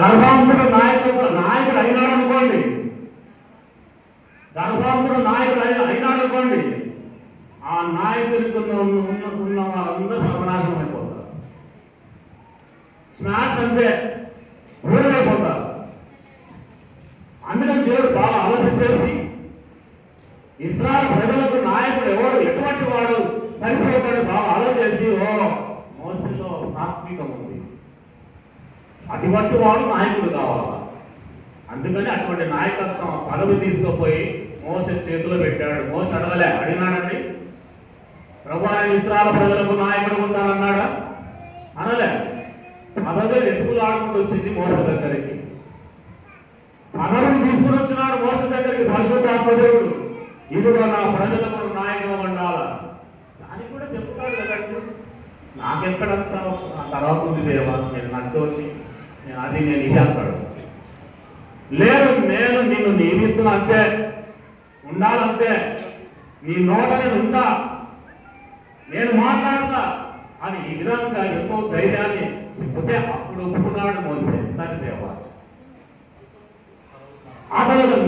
గర్భాంతుడు నాయకుడు నాయకుడు అయినాడు అనుకోండి. గర్భాంతుడు నాయకుడు అయి- అయినాడు అనుకోండి. ఆ నాయకుడికి ఉన్న ఉన్న ఉన్న వాళ్ళందరూ సర్వనాశనం అయిపోతారు. స్మాష్ అంటే ఊరైపోతారు అందుకని దేవుడు బాగా ఆలోచన చేసి ఇస్రాయల్ ప్రజలకు నాయకుడు ఎవరు? ఎటువంటి వాడు సరిపోతాడు బాగా ఆలోచన చేసి ఓ మోసంలో సాత్వికం ఉంది. అటువంటి వాడు నాయకుడు కావాలా. అందుకని అటువంటి నాయకత్వం పదవి తీసుకుపోయి మోస చేతిలో పెట్టాడు. మోస అడగలే. అడిగినాడండి? ప్రభు ఇస్రాల ప్రజలకు నాయకుడు ఉంటానన్నాడా? అనలే. పదవి ఎటుకులు ఆడుకుంటూ వచ్చింది మోస దగ్గరికి. పదవిని తీసుకుని వచ్చినాడు మోస దగ్గరికి పరిశుద్ధాత్మదేవుడు ఇదిగో నా ప్రజలకు నాయకుడు ఉండాలా? దాని కూడా చెప్తాడు కదండి నాకెక్కడంత తర్వాత ఉంది దేవా నేను నడ్డోని అది నేను ఇది అంటాడు. లేదు నేను నిన్ను నియమిస్తున్నా అంతే. ఉండాలంతే. నీ నోట నేను ఉంటా. నేను మాట్లాడతా. అని ఈ విధంగా ఎంతో ధైర్యాన్ని చెప్తే అప్పుడు ఒప్పుకున్నాడు మోసే. సరే దేవా. అతను